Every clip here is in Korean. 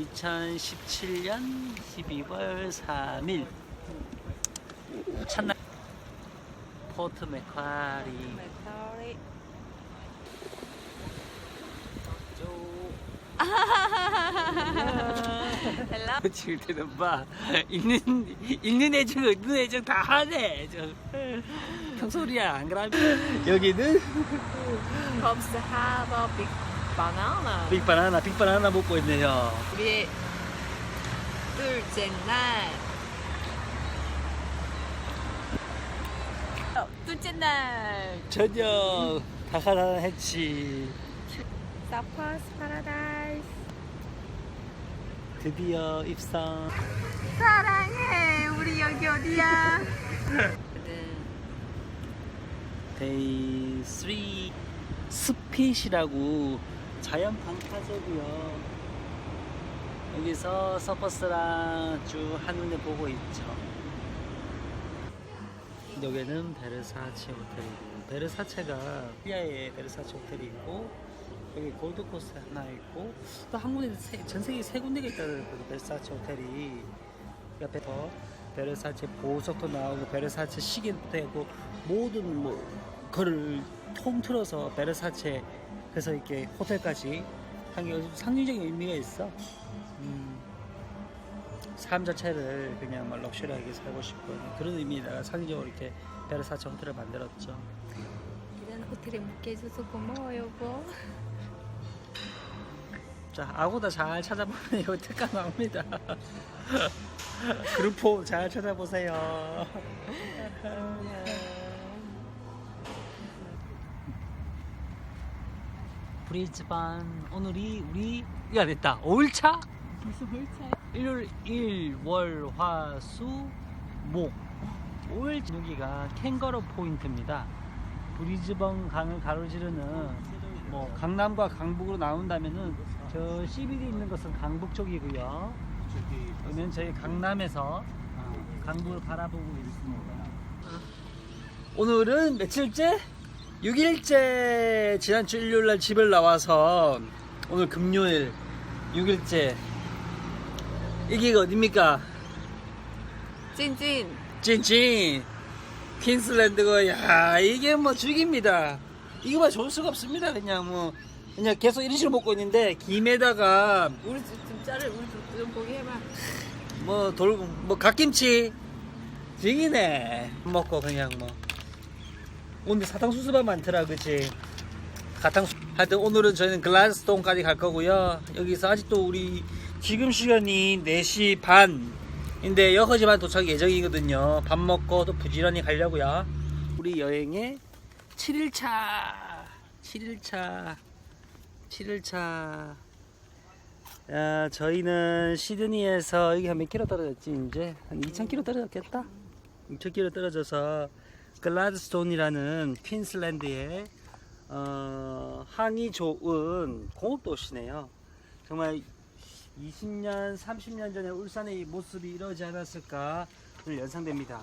2017년 12월 3일. 첫날 포트. 헬로. 칠 때는 봐. 읽는 읽는 애정 읽는 애정 다 하네. 저. 평소리야 안 그러면? 여기는? From the harbor big banana. 빅바나나 빅 바나나 먹고 있네요 우리의 둘째 날. 어, 둘째 날. 저녁 다카라나 했지 사파스 파라다이스. 드디어 입성 사랑해. 우리 여기 어디야? 데이 3 스핏이라고 자연 방파제고요. 여기서 서퍼스랑 쭉 한눈에 보고 있죠. 여기는 베르사체 호텔이고 베르사체가 피아에 베르사체 호텔이 있고 여기 골드코스트 하나 있고 또 한 군데 세- 전 세계 세 군데가 있다는 그 베르사체 호텔이 옆에 더 베르사체 보석도 나오고 베르사체 시계도 되고 모든 뭐 그를 통틀어서 베르사체 그래서 이렇게 호텔까지 한 게 상징적인 의미가 있어. 음, 삶 자체를 그냥 막 럭셔리하게 살고 싶고 그런 의미에다가 상징적으로 이렇게 베르사체 호텔을 만들었죠. 이런 호텔에 묵게 해줘서 고마워 여보. 자, 아고다 잘 찾아보면 이거 특가 나옵니다. 그룹포 잘 찾아보세요. 브리즈반 오늘이 우리 야 됐다 5일차 무슨 물차야? 일요일 일월화수목 5일 여기가 캥거루 포인트입니다. 브리즈번 강을 가로지르는 뭐 강남과 강북으로 나온다면은 저 CBD 있는 것은 강북 쪽이고요. 여기는 저희 강남에서 어, 강북을 바라보고 있습니다. 오늘은 며칠째? 6일째 지난주 일요일 날 집을 나와서 오늘 금요일 6일째. 여기가 어딥니까? 찐찐. 찐찐. 퀸슬랜드가 야 이게 뭐 죽입니다. 이거만 좋을 수가 없습니다 그냥 뭐. 그냥 계속 이런 식으로 먹고 있는데 김에다가 우리 좀, 좀 자를 우리 좀, 좀 보게 해봐. 뭐 돌 뭐 갓김치. 죽이네. 먹고 그냥 뭐 오늘 사탕수수가 많더라 그치? 사탕수 하여튼 오늘은 저희는 글라스톤까지 갈 거고요. 여기서 아직도 우리 지금 시간이 4시 반인데 6시 반 도착 예정이거든요. 밥 먹고 또 부지런히 가려고요. 우리 여행의 7일차 7일차 7일차. 야, 저희는 시드니에서 여기 한 몇 킬로 떨어졌지 이제? 한 2천 킬로 떨어졌겠다? 2천 킬로 떨어져서 글라드스톤이라는 퀸슬랜드의 어, 항이 좋은 공업 도시네요. 정말 20년 30년 전에 울산의 이 모습이 이러지 않았을까? 오늘 연상됩니다.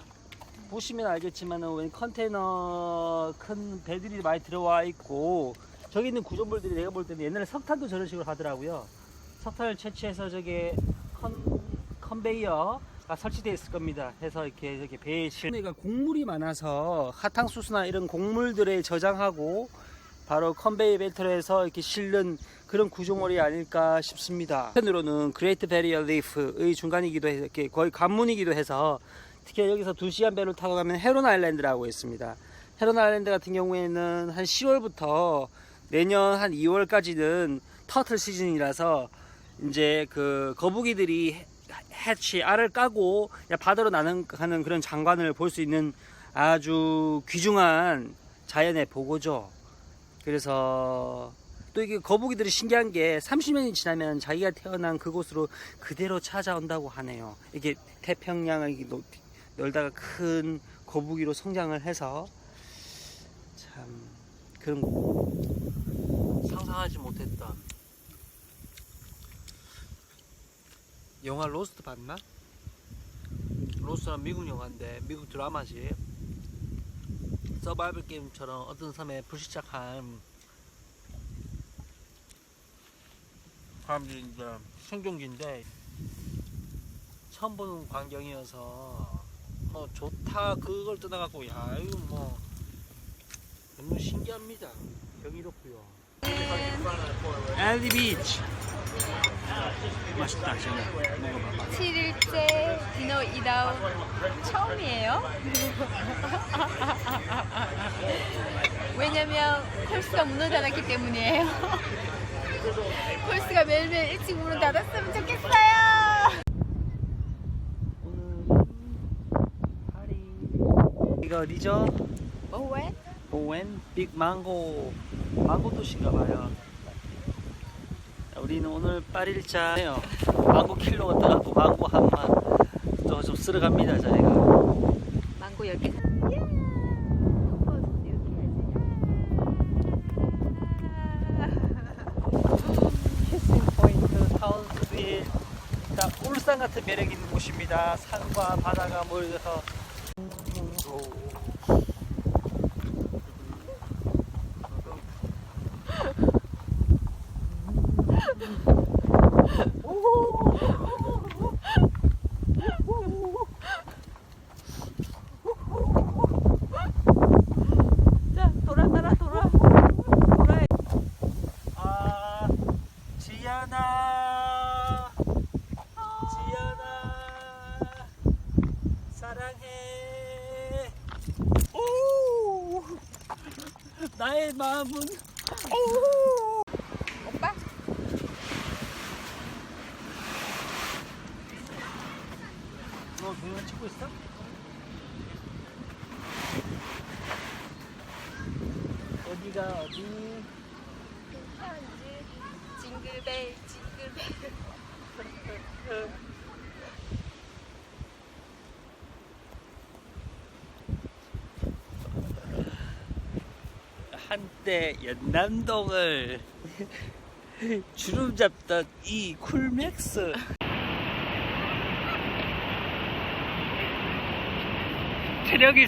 보시면 알겠지만 은 컨테이너 큰 배들이 많이 들어와 있고 저기 있는 구조물들이 내가 볼 때는 옛날에 석탄도 저런 식으로 하더라고요. 석탄을 채취해서 저게 컨, 컨베이어 가 설치되어 있을 겁니다. 해서 이렇게 이렇게 배에 실. 가 곡물이 많아서 사탕수수나 이런 곡물들에 저장하고 바로 컨베이어 벨트로 해서 이렇게 실는 그런 구조물이 아닐까 싶습니다. 한편으로는 그레이트 베리어 리프의 중간이기도 해서 이렇게 거의 관문이기도 해서 특히 여기서 2시간 배를 타고 가면 헤론 아일랜드라고 있습니다. 헤론 아일랜드 같은 경우에는 한 10월부터 내년 한 2월까지는 터틀 시즌이라서 이제 그 거북이들이 해- 해치 알을 까고 바다로 나는 가는 그런 장관을 볼 수 있는 아주 귀중한 자연의 보고죠. 그래서 또 이게 거북이들이 신기한 게 30년이 지나면 자기가 태어난 그곳으로 그대로 찾아온다고 하네요. 이게 태평양을 놀다가 큰 거북이로 성장을 해서 참 그런 거 상상하지 못했던 영화 로스트 봤나? 로스트는 미국 영화인데 미국 드라마지 서바이벌 게임처럼 어떤 섬에 불시착한 사람들이 이제 생존기인데 처음 보는 광경이어서 뭐 좋다 그걸 떠나갖고 야 이거 뭐 너무 신기합니다. 경이롭고요. 엘리 비치 맛있다 진짜 먹어봐. 7일째 디너 이다운 처음이에요. 왜냐면 펄스가 문을 닫았기 때문이에요. 펄스가 매일매일 일찍 문을 닫았으면 좋겠어요. 이거 어디죠? 오웬? 보웬 빅 망고 망고 도시인가 봐요. 우리는 오늘 8일차예요. 망고 킬로가 떠갖고 망고 한 만 또 좀 쓸어 갑니다 저희가. 망고 10개. 키싱 포인트 타운스빌 딱 울산 같은 매력 있는 곳입니다. 산과 바다가 모여서 자, 돌아, 돌아, 돌아. 돌아. 아 지연아. 지연아. 사랑해. 오! 나의 마음은 오빠? 너 동영 찍고 있어? 어디가 어디? 징글벨, 징글벨. 한때 연남동을 주름 잡던 이 쿨맥스 체력이